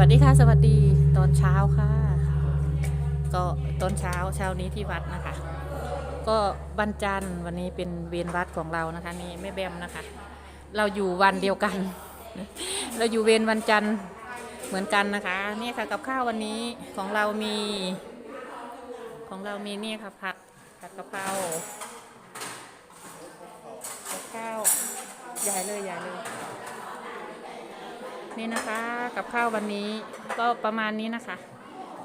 วัสดีค่ะ สวัสดีตอนเช้าค่ะ ก็ตอนเช้าเช้านี้ที่วัดนะคะ ก็วันจันทร์วันนี้เป็นเวรวัดของเรานะคะนี่แม่แบมนะคะ เราอยู่วันเดียวกัน เราอยู่เวรวันจันทร์เหมือนกันนะคะนี่ค่ะกับข้าววันนี้ของเรามี ของเรามีนี่ค่ะผัดผัดกะเพราข้าวใหญ่เลยใหญ่เลย นี่นะคะ กับข้าววันนี้ก็ประมาณนี้นะคะ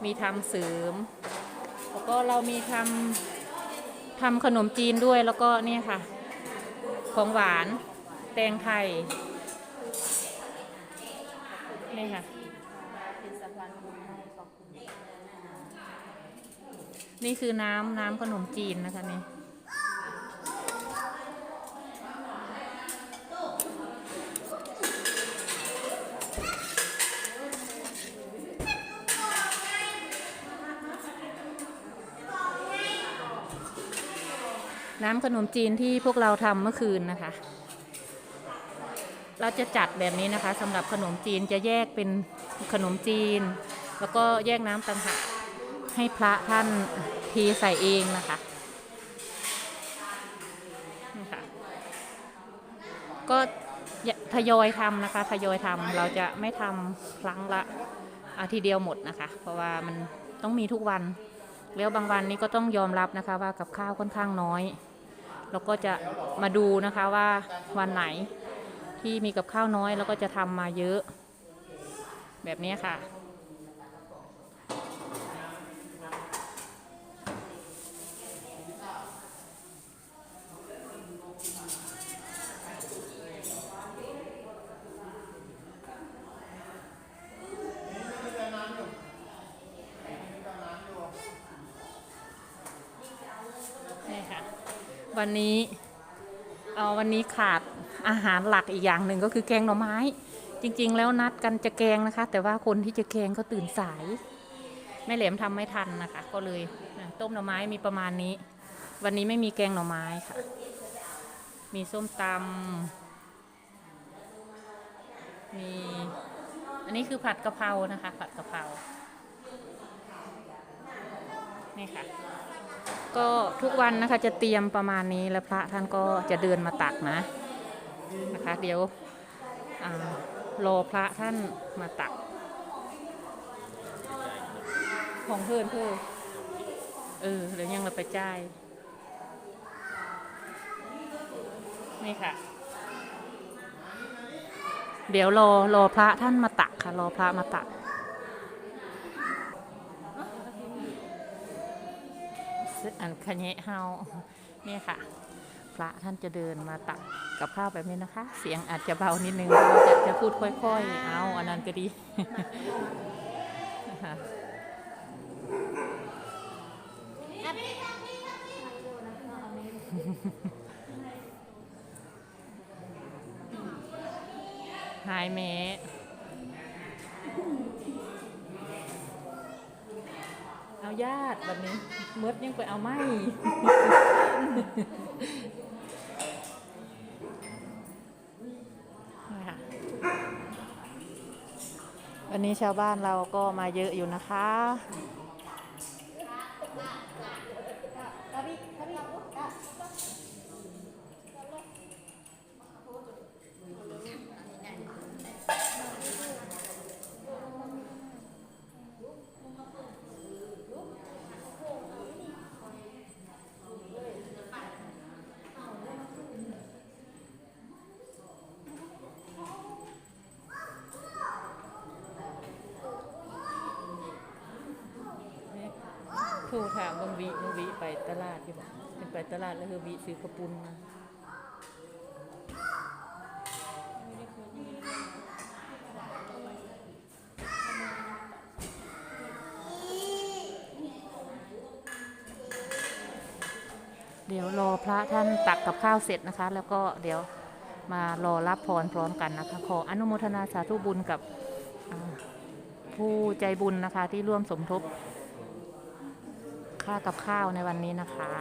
มีทำเสริม แล้วก็เรามีทำทำขนมจีนด้วยแล้วก็เนี่ยค่ะ ของหวานแตงไทยนี่ค่ะนี่คือน้ำน้ำขนมจีนนะคะนี่ น้ำขนมจีนที่พวกเราทำเมื่อคืนนะคะ เราจะจัดแบบนี้นะคะสำหรับขนมจีนจะแยกเป็นขนมจีน แล้วก็แยกน้ำต่างหากให้พระท่านทีใส่เองนะคะค่ะก็ทยอยทำนะคะทยอยทำเราจะไม่ทำครั้งละอาทีเดียวหมดนะคะ เพราะว่ามันต้องมีทุกวันแล้วบางวันนี้ก็ต้องยอมรับนะคะว่ากับข้าวค่อนข้างน้อย เราก็จะมาดูนะคะว่าวันไหนที่มีกับข้าวน้อยเราก็จะทำมาเยอะ แบบนี้ค่ะ นี่ค่ะ วันนี้เอาวันนี้ขาดอาหารหลักอีกอย่างหนึ่งก็คือแกงหน่อไม้ จริง ๆ แล้วนัดกันจะแกงนะคะ แต่ว่าคนที่จะแกงเขาตื่นสายแม่เหลมทำไม่ทันนะคะ ก็เลยต้มหน่อไม้มีประมาณนี้ วันนี้ไม่มีแกงหน่อไม้ค่ะ มีส้มตำมีอันนี้คือผัดกะเพรานะคะ ผัดกะเพรานี่ค่ะ ก็ทุกวันนะคะจะเตรียมประมาณนี้แล้วพระท่านก็จะเดินมาตักนะนะคะ เดี๋ยวรอพระท่านมาตัก ของเพื่อนเพื่อเออเดี๋ยวยังเราไปจ่ายนี่ค่ะ เดี๋ยวรอรอพระท่านมาตักค่ะ รอพระมาตัก อันคเนะเฮาเนี่ยค่ะ พระท่านจะเดินมาตักกับข้าวแบบนี้นะคะ เสียงอาจจะเบานิดนึงเราะว่าจะจะพูดค่อยๆ เอาอันนั้นก็ดีนะคะหายเม เอาญาติแบบนี้เมดยังไปเอาไม่นี่ค่ะวันนี้ชาวบ้านเราก็มาเยอะอยู่นะคะ โทรถามบางวิบางวิไปตลาดที่บอกเป็นไปตลาดแล้วคือวิซื้อกระปุนมาเดี๋ยวรอพระท่านตักกับข้าวเสร็จนะคะ แล้วก็เดี๋ยวมารอรับพรพร้อมกันนะคะ ขออนุโมทนาสาธุบุญกับผู้ใจบุญนะคะที่ร่วมสมทบ ค่ากับข้าวในวันนี้นะคะ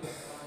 Thank you.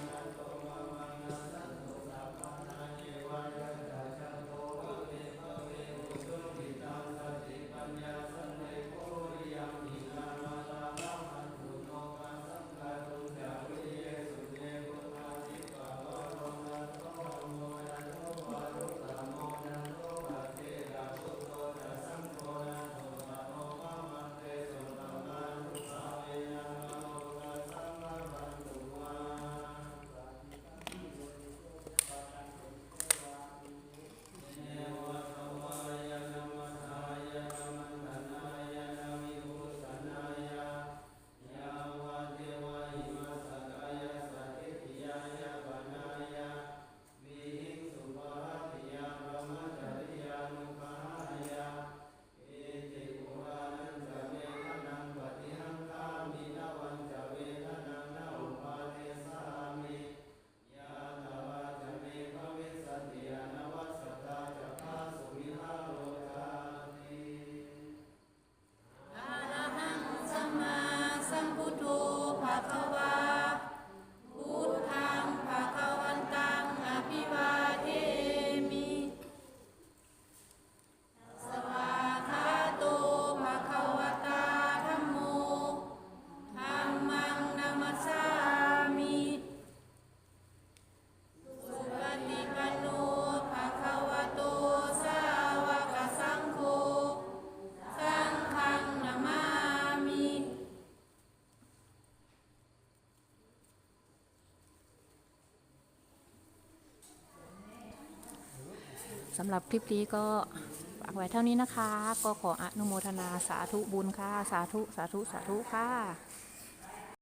สำหรับคลิปนี้ก็ฝากไว้เท่านี้นะคะ ก็ขออนุโมทนาสาธุบุญค่ะ สาธุ สาธุ สาธุค่ะ